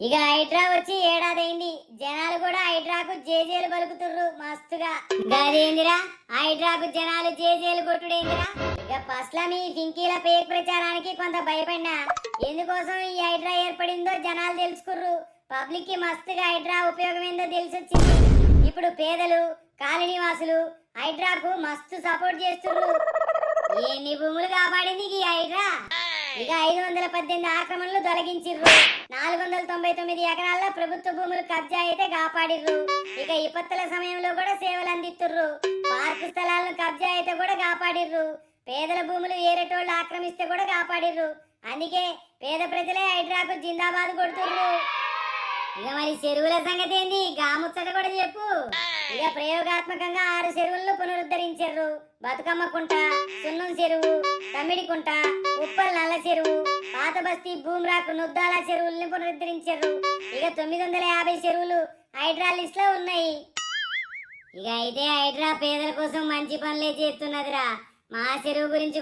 ఇక హైడ్రా వచ్చి ఏడాదైంది. జనాలు కూడా హైడ్రాకు జేజేలు పలుకుతుర్రు మస్తుగా. గదేందిరా? హైడ్రాకు జనాలు జేజేలు కొట్టుడేందిరా? ఇక ఫస్ట్ మీ ఫింకీల పేక్ ప్రచారానికి కొంత భయపడినా. ఎందుకోసం ఈ హైడ్రా ఏర్పడిందో జనాలు తెలుసుకుర్రు. పబ్లిక్కి మస్తుగా హైడ్రా ఉపయోగం ఏందో తెలిసొచ్చింది. ఇప్పుడు పేదలు కాలనీ వాసులు హైడ్రాకు మస్తు సపోర్ట్ చేస్తుర్రు. ఎన్ని భూములు కాపాడింది ఈ హైడ్రా? ఇక ఐదు వందల పద్దెనిమిది ఆక్రమణలు తొలగించిర్రు. నాలుగు వందల తొంభై తొమ్మిది ఎకరాల్లో ప్రభుత్వ భూములు కబ్జా అయితే కాపాడిర్రు. ఇక విపత్తుల సమయంలో కూడా సేవలు అందిస్తుర్రు పార్కు స్థలాలను కబ్జా అయితే కూడా కాపాడిర్రు. పేదల భూములు వేరేటోళ్ళు ఆక్రమిస్తే కూడా కాపాడిర్రు. అందుకే పేద ప్రజలే హైడ్రాకు జిందాబాద్ కొడుతుర్రు. ఇక మరి చెరువుల సంగతి ఏంది? గాముచ్చట కూడా చెప్పు. ఇక ప్రయోగాత్మకంగా ఆరు చెరువులను పునరుద్ధరించారు. బతుకమ్మ కుంట సున్నం చెరువు తమిడి కుంట ఉప్పల్ నల్ల చెరువు పాత బస్తీ భూమిరాకు నుద్దాల చెరువుల్ని పునరుద్ధరించారు. ఇక తొమ్మిది వందల యాభై చెరువులు హైడ్రా లిస్ట్లో ఉన్నాయి. ఇక అయితే హైడ్రా పేదల కోసం మంచి పనులే చేస్తున్నదిరా. మా చెరువు గురించి